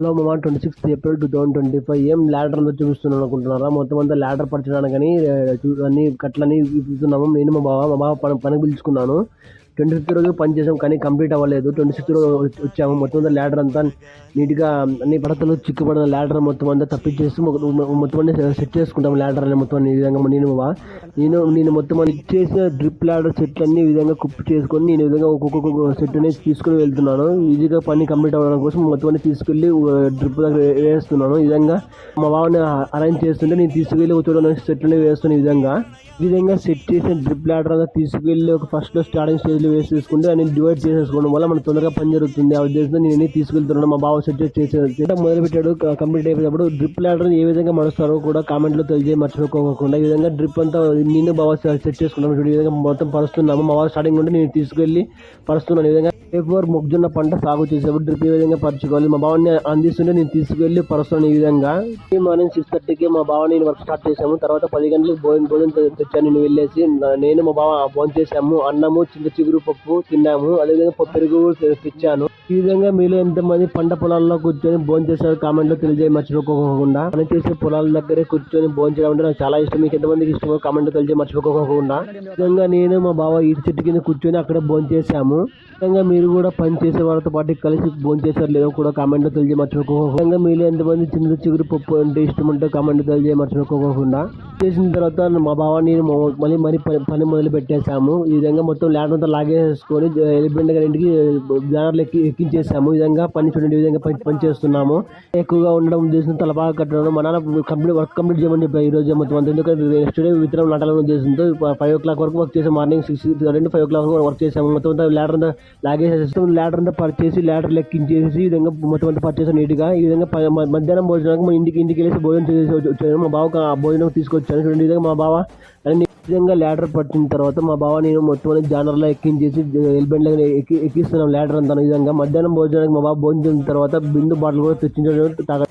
Hello మామ twenty sixth April two thousand twenty five ఏం ల్యాడర్లో చూపిస్తున్నాను అనుకుంటున్నారా మొత్తం అంతా ల్యాడర్ పరచడానికి కానీ అన్ని కట్లని చూపిస్తున్నాము నేను మా బావ మా బావ పని పని పిలుచుకున్నాను ట్వంటీ ఫిఫ్త్ రోజు పని చేసాం కానీ కంప్లీట్ అవ్వలేదు. ట్వంటీ సిక్స్త్ రోజు వచ్చాము మొత్తం అంతా ల్యాడర్ అంతా నీట్గా అన్ని పడతలు చిక్కుపడిన ల్యాడర్ మొత్తం అంతా తప్పించేసి మొత్తం అన్ని సెట్ చేసుకుంటాం ల్యాడర్ అనే మొత్తం ఈ విధంగా నేను నేను నేను మొత్తం అన్ని చేసిన డ్రిప్ ల్యాడర్ సెట్ అన్ని ఈ విధంగా కుప్పి చేసుకొని నేను విధంగా ఒక్కొక్క సెట్ అనేది తీసుకుని వెళ్తున్నాను. ఈజీగా పని కంప్లీట్ అవ్వడం కోసం మొత్తం అన్ని తీసుకెళ్ళి డ్రిప్ దగ్గర వేస్తున్నాను. ఈ విధంగా మా బావని అరేంజ్ చేస్తుంటే నేను తీసుకెళ్ళి చూడడానికి సెట్ అనేది వేస్తున్న ఈ విధంగా. ఈ విధంగా సెట్ చేసిన డ్రిప్ ల్యాడర్ అంతా తీసుకెళ్ళి ఒక ఫస్ట్లో స్టార్టింగ్ స్టేజ్ లో వేసి తీసుకుంటే అని డివైడ్ చేసేసుకోవడం వల్ల మనకు తొందరగా పని జరుగుతుంది. ఆ ఉద్దేశంతో నేను అన్ని తీసుకెళ్తున్నాను. మా బావ సెట్ చేసేది మొదలు పెట్టాడు కంప్లీట్ అయిపోయినప్పుడు డ్రిప్ ల్యాడర్ ఏ విధంగా మడుస్తారో కూడా కామెంట్లో తెలియజేయ మర్చిపోకోకుండా ఈ విధంగా డ్రిప్ అంతా నేను బావ సెట్ చేసుకున్నాను ఈ విధంగా మొత్తం పరుస్తున్నాము. మా బావ స్టార్టింగ్ నుండి నేను తీసుకెళ్ళి పరుస్తున్నాను. ఈ విధంగా ఏ ఫోర్ మొగ్జొన్న పంట సాగు చేసేప్పుడు డ్రిప్ ఏ విధంగా పరచుకోవాలి. మా బావని అందిస్తుంటే నేను తీసుకువెళ్ళి పరుస్తాను ఈ విధంగా. మార్నింగ్ సిక్స్ థర్టీకి మా బావ నేను వర్క్ స్టార్ట్ చేసాము తర్వాత పది గంటలకు భోజనం భోజనం తెచ్చాను నేను వెళ్ళేసి. నేను మా బావ భోజనం చేసాము అన్నము చింత చిగురు పప్పు తిన్నాము. అదేవిధంగా పెరుగు తెచ్చాను. ఈ విధంగా మీలో ఎంతమంది పంట పొలాల్లో కూర్చొని భోజనం కామెంట్లో తెలియజేయ మర్చిపోకోకుండా పని చేసే పొలాల దగ్గరే కూర్చొని భోజనం చేయడం అంటే నాకు చాలా ఇష్టం. మీకు ఎంతమందికి ఇష్టమో కామెంట్ తెలియజేయ మర్చిపోకోకుండా విధంగా నేను మా బావ ఈ చెట్టు కింద కూర్చొని అక్కడ భోజనం చేశాము. విధంగా మీరు కూడా పని చేసే వాళ్ళతో పాటు కలిసి భోజనం చేశారు లేదో కూడా కామెంట్లో తెలియజేయ మర్చిపోకోకుండా మీలో ఎంతమంది చిన్న చిగురు పప్పు అంటే ఇష్టం ఉంటే కామెంట్ తెలియజేయ మర్చిపోకోకుండా చేసిన తర్వాత మా బావ నేను మళ్ళీ మరి పని పని మొదలు పెట్టేశాము. ఈ విధంగా మొత్తం ల్యాండ్ అంతా లాగేసుకొని ఎలిబెండ్ గారి ఇంటికి బ్యానర్లు ఎక్కి ఎక్కించేసాము ఈ విధంగా పని చూడండి ఈ విధంగా పని పని చేస్తున్నాము. ఎక్కువగా ఉండడం ఉద్దేశం తల బాగా కట్టడం మా నాన్న కంప్లీట్ వర్క్ కంప్లీట్ చేయమని చెప్పారు. ఈ రోజు మొత్తం ఎందుకంటే నెక్స్ట్ డే విత్తనం నాటాలని ఉద్దేశంతో ఫైవ్ ఓ క్లాక్ వరకు వర్క్ చేసాం మార్నింగ్ సిక్స్ రెండు ఫైవ్ ఓ క్లాక్ వరకు వర్క్ చేసాము మొత్తం అంతా ల్యాడర్ అంతా లాగేసేస్తాం ల్యాడర్ అంతా పర్చేసి ల్యాడర్ లెక్కించేసి ఈ విధంగా మొత్తం అంతా పర్చేసాం నీట్గా. ఈ విధంగా మధ్యాహ్నం భోజనానికి మా ఇంటికి ఇంటికి వెళ్ళేసి భోజనం చేసి వచ్చాము. మా బావకు ఆ భోజనం తీసుకొచ్చాము. చూడండి విధంగా మా బావ. అన్ని విధంగా ల్యాడర్ పట్టిన తర్వాత మా బావ నేను మొత్తం అన్ని జానర్లో ఎక్కించేసి ఎల్బెండ్ ఎక్కి ఎక్కిస్తున్నాం ల్యాడర్ అంతా విధంగా మధ్యాహ్నం భోజనానికి మా బావ భోజనం తర్వాత బిందు బాటిల్ కూడా తెచ్చించడం. తాగ